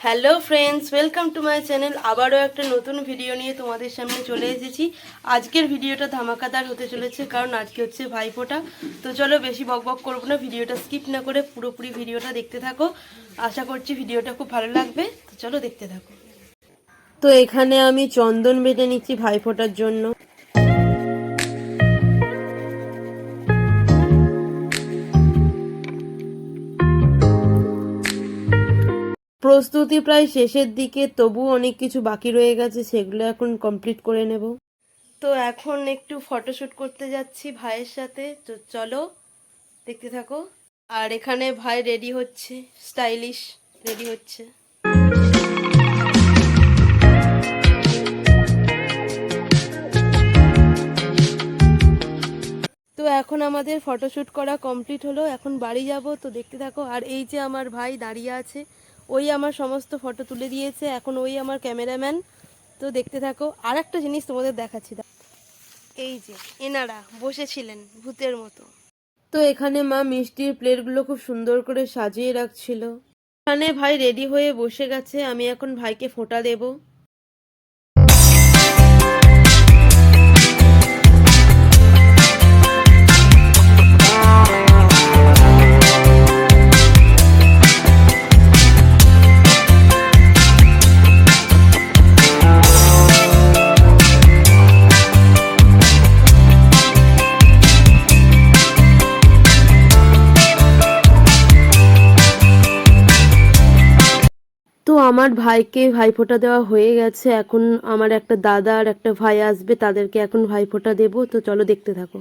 Hello friends welcome to my channel আবারও একটা নতুন ভিডিও নিয়ে তোমাদের সামনে চলে এসেছি। আজকের ভিডিওটা ধামাকাদার হতে চলেছে, কারণ আজকে হচ্ছে ভাইফোঁটা। তো চলো বেশি বক বক করব না ভিডিওটা স্কিপ না করে পুরোপুরি ভিডিওটা দেখতে থাকো। আশা করছি ভিডিওটা খুব ভালো লাগবে, তো চলো দেখতে থাকো। তো এখানে আমি চন্দন বেটে নিচ্ছি ভাইফোঁটার জন্য। প্রস্তুতি প্রায় শেষের দিকে তবু অনেক কিছু বাকি রয়ে গেছে, সেগুলো এখন কমপ্লিট করে নেব। তো এখন একটু ফটোশ্যুট করতে যাচ্ছি ভাইয়ের সাথে, তো চলো, দেখতে থাকো। আর এখানে ভাই রেডি হচ্ছে স্টাইলিশ রেডি হচ্ছে। তো এখন আমাদের ফটোশ্যুট করা কমপ্লিট হলো, এখন বাড়ি যাব, তো দেখতে থাকো। আর এই যে আমার ভাই দাঁড়িয়ে আছে ওই আমার সমস্ত ফটো তুলে দিয়েছে, এখন ওই আমার ক্যামেরাম্যান। তো দেখতে থাকো আর একটা জিনিস তোমাদের দেখাচ্ছি। এই যে, এনারা বসেছিলেন ভূতের মতো। তো এখানে মা মিষ্টির প্লেটগুলো খুব সুন্দর করে সাজিয়ে রাখছিল। এখানে ভাই রেডি হয়ে বসে গেছে, আমি এখন ভাইকে ফোঁটা দেবো। আমার ভাইকে ভাইফোঁটা দেওয়া হয়ে গেছে। এখন আমার একটা দাদা আর একটা ভাই আসবে, তাদেরকে এখন ভাইফোঁটা দেবো। তো চলো দেখতে থাকো।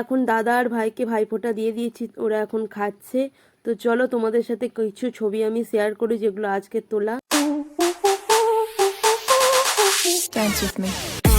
এখন দাদা আর ভাইকে ভাইফোঁটা দিয়ে দিয়েছি, ওরা এখন খাচ্ছে তো চলো তোমাদের সাথে কিছু ছবি আমি শেয়ার করি যেগুলো আজকে তোলা Dance with me.